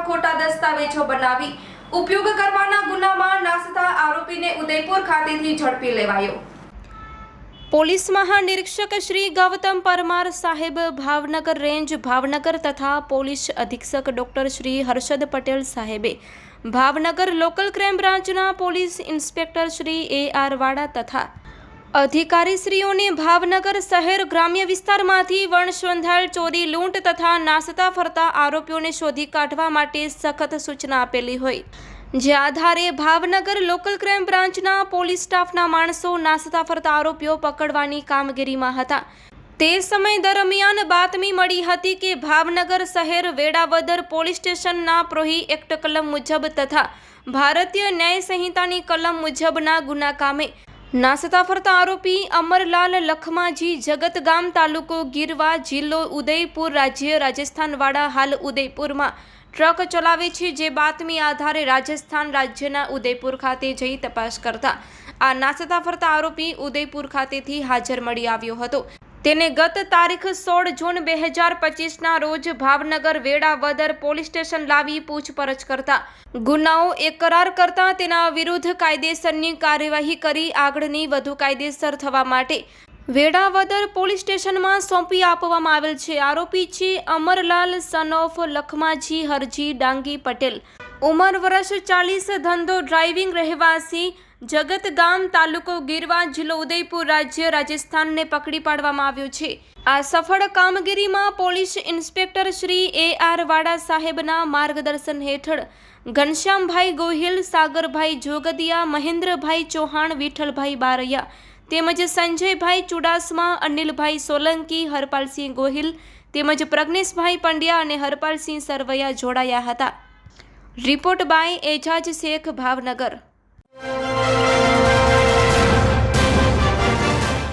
મુજબ બનાવી ઉપયોગ કરવાના ગુનામાં નાસતા આરોપીને ઉદયપુર ખાતેથી ઝડપી લેવાયો. પોલીસ મહાનિરીક્ષક શ્રી ગૌતમ પરમાર સાહેબ ભાવનગર રેન્જ ભાવનગર તથા પોલીસ અધિક્ષક ડૉક્ટર શ્રી હર્ષદ પટેલ સાહેબે ભાવનગર લોકલ ક્રાઇમ બ્રાન્ચના police inspector Shri A R Vada તથા અધિકારીશ્રીઓને ભાવનગર શહેર ગ્રામ્ય વિસ્તારમાંથી વણસંધાયેલ ચોરી, લૂંટ તથા નાસતા ફરતા આરોપીઓને શોધી કાઢવા માટે સખત સૂચના આપેલી હોય. જે આધારે ભાવનગર લોકલ ક્રાઇમ બ્રાન્ચના પોલીસ સ્ટાફના માણસો નાસતા ફરતા આરોપીઓ પકડવાની કામગીરીમાં હતા. તે સમય દરમિયાન બાતમી મળી હતી કે ભાવનગર શહેર વેડાવદર પોલીસ સ્ટેશનના પ્રોહી એક્ટ કલમ મુજબ તથા ભારતીય ન્યાય સંહિતાની કલમ મુજબના ગુના કામે નાસતા ફરતા આરોપી અમરલાલ લખમાજી જગતગામ તાલુકો ગીરવા જિલ્લો ઉદયપુર રાજ્ય રાજસ્થાનવાળા હાલ ઉદયપુરમાં ટ્રક ચલાવે છે જે બાતમી આધારે રાજસ્થાન રાજ્યના ઉદયપુર ખાતે જઈ તપાસ કરતા આ નાસતા ફરતા આરોપી ઉદયપુર ખાતેથી હાજર મળી આવ્યો હતો. તેને ગત તારીખ સોળ જૂન બે હજાર પચીસના રોજ ભાવનગર વેડાવદર પોલીસ સ્ટેશન લાવી પૂછપરછ કરતા. ગુનાઓ એકરાર કરતા તેના વિરુદ્ધ કાયદેસરની કાર્યવાહી કરી આગળની વધુ કાયદેસર થવા માટે. વેડાવદર પોલીસ સ્ટેશનમાં સોંપી આપવામાં આવેલ છે આરોપી છે અમરલાલ સન ઓફ લખમાજી, હરજી, ડાંગી પટેલ. ઉંમર વર્ષ ચાલીસ, ધંધો ડ્રાઇવિંગ રહેવાસી જગતગામ તાલુકો ગીરવા જિલ્લો ઉદયપુર રાજ્ય રાજસ્થાનને પકડી પાડવામાં આવ્યું છે. આ સફળ કામગીરીમાં police inspector Shri A R Vada સાહેબના માર્ગદર્શન હેઠળ ઘનશ્યામભાઈ ગોહિલ, સાગરભાઈ જોગદિયા, મહેન્દ્રભાઈ ચૌહાણ, વિઠ્ઠલભાઈ બારૈયા તેમજ સંજયભાઈ ચુડાસમા, અનિલભાઈ સોલંકી, હરપાલસિંહ ગોહિલ તેમજ પ્રજ્ઞેશભાઈ પંડ્યા અને હરપાલસિંહ સરવૈયા જોડાયા હતા. Report by Ejaz Shaikh, Bhavnagar.